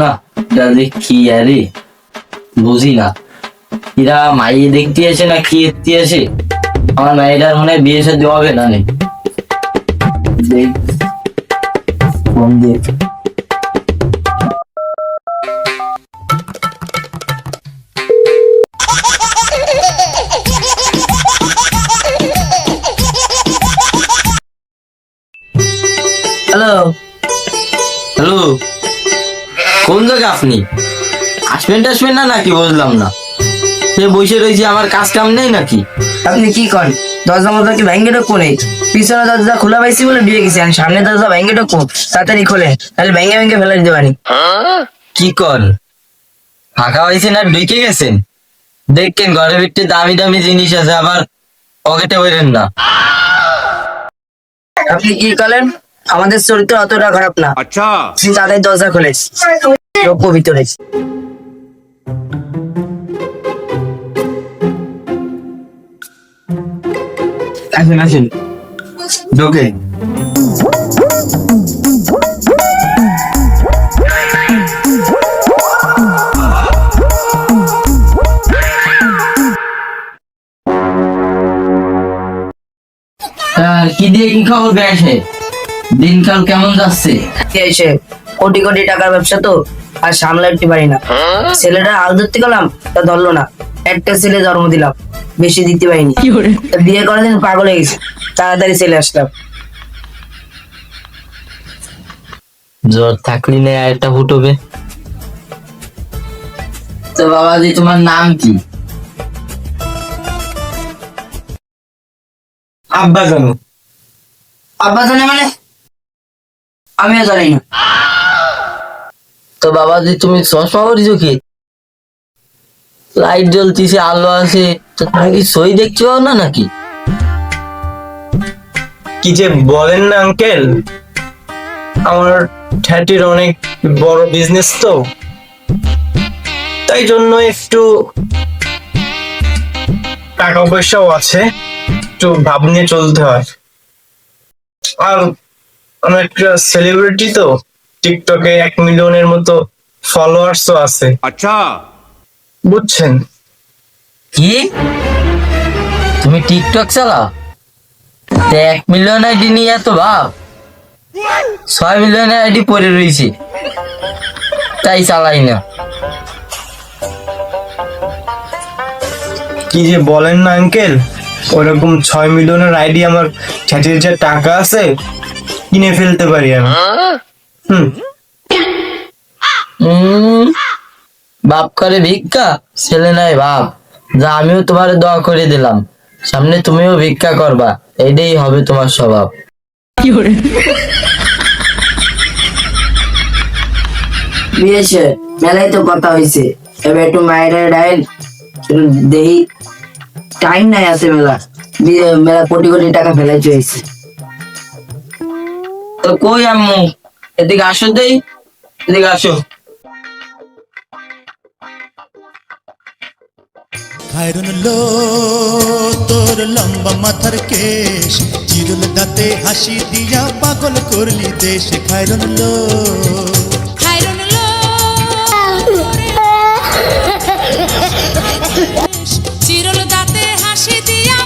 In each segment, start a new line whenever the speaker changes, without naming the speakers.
না দাদি কি আরে বুঝি না। এরা মাইয়ে দেখতে আসে না কি দেখতে আসে? আমার মাইটার মনে হয় বিয়ে সাথে হবে না নে। দেখ কোন জায়গা আপনি? আসবেন টাসবেন না নাকি? বুঝলাম না। সে বসে রয়েছে আমার কাজ কাম নেই নাকি?
আপনি কি করেন? দরজা মতো কি ভেঙ্গে ঢুকবো নেই? পিছনে দরজা খোলা পাইছি বলে দিয়ে গেছি আর সামনে দরজা ভেঙ্গে ঢুকবো তাড়াতাড়ি খোলে তাহলে ভেঙ্গে ভেঙ্গে ফেলে দিতে পারি।
কি কর? ফাঁকা হয়েছে না ঢুকে গেছেন? দেখেন ঘরের ভিতরে দামি দামি জিনিস আছে আবার পকেটে বেরেন না।
আপনি কি করেন? আমাদের চরিত্র অতটা খারাপ না। আচ্ছা। তাদের দরজা খুলেছি রোগ্য ভিতরে
আসেন আসেন। ঢোকে। কি দিয়ে কি খবর গেছে দিনকাল কেমন যাচ্ছে?
এসে কোটি কোটি টাকার ব্যবসা তো আর সামলাতে পারি না। ছেলেটা আল ধরতে গেলাম তা ধরলো না। একটা ছেলে জন্ম দিলাম বেশি দিতে পারিনি। বিয়ে করার দিন পাগল হয়ে গেছে তাড়াতাড়ি ছেলে আসলাম।
জ্বর থাকলি না একটা ফুটবে তো বাবাজি তোমার নাম কি?
আব্বা জানো
আব্বা জানে মানে? আমিও জানি না।
তো বাবাজি তুমি চশমা পরিছো কি? লাইট জ্বলতিছে আলো আছে তো তুমি কি সই দেখতে পাও না নাকি?
কি যে বলেন না আঙ্কেল আমার ঠ্যাটির অনেক বড় বিজনেস তো। তাই জন্য একটু টাকা পয়সাও আছে একটু ভাব নিয়ে চলতে হয়। আর আমি একটা সেলিব্রিটি তো টিকটকে এক মিলিয়নের মতো ফলোয়ার্সও আছে।
আচ্ছা।
বুঝছেন?
কি? তুমি টিকটক চালা? এক মিলিয়ন আইডি নিয়ে এত ভাব? ছয় মিলিয়ন আইডি পড়ে রয়েছে। তাই চালাই না।
কি যে বলেন না আঙ্কেল ওরকম ছয় মিলিয়নের আইডি আমার ঠ্যাটির যে টাকা আছে কিনে ফেলতে পারি আমি।
বাপ করে ভিক্ষা ছেলে নাই বাপ। যা আমিও তোমার দোয়া করে দিলাম। সামনে তুমিও ভিক্ষা করবা। এটাই হবে তোমার স্বভাব।
বিয়েছে মেলায় তো কথা হয়েছে এবার একটু মায়ের ডাইল দেখি। টাইম নাই আছে মেলা মেলা কোটি কোটি টাকা ফেলাই চলেছে
তো কই আম্মু? এদিকে আসো দেই এদিকে আসো।
খায়রন লো তোর লম্বা মাথার কেশ চিরুল দাঁতে হাসি দিয়া পাগল করলি দেশ। খায়রন লো।
খাইরন লো চিরল দাঁতে হাসি দিয়া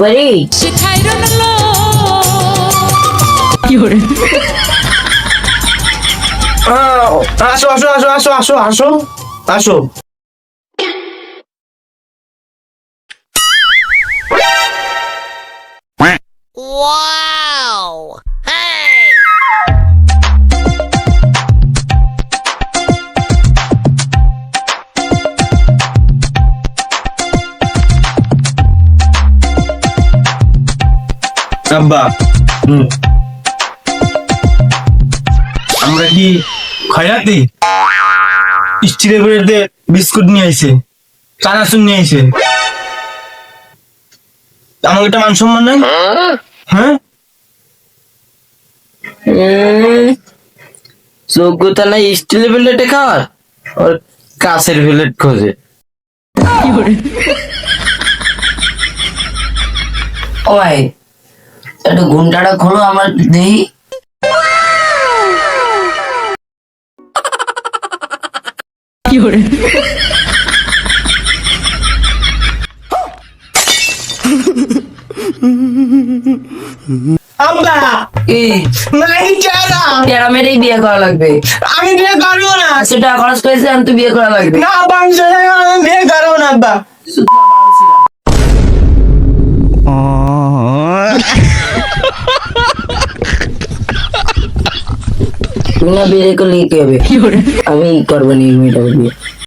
পারি?
সে খাইরন লো
আহ, আসো আসো আসো আসো আসো আসো আসো আব্বা
হুম
আমরা কি খয়াতি স্টিলের বেড়েতে বিস্কুট নিয়ে আইছে, চানাচুর নিয়ে আইছে। আমাকে একটা মান সম্মান নাই হ্যাঁ?
যোগ্যতা নাই, স্টিলের প্লেটে খাওয়ার? ওর কাছের প্লেট খোঁজে।
ও ভাই একটু ঘুমটাটা খোলো আমার দেখি বিয়ে করা লাগবে?
আমি বিয়ে করব না।
সেটা খরচ করেছে আমি তো বিয়ে করা লাগবে।
না আব্বা আমি চলে গেলাম, আমি বিয়ে করব না আব্বা।
না বিয়ে করলে কি হবে? আমি করব নির্মিত বিয়ে।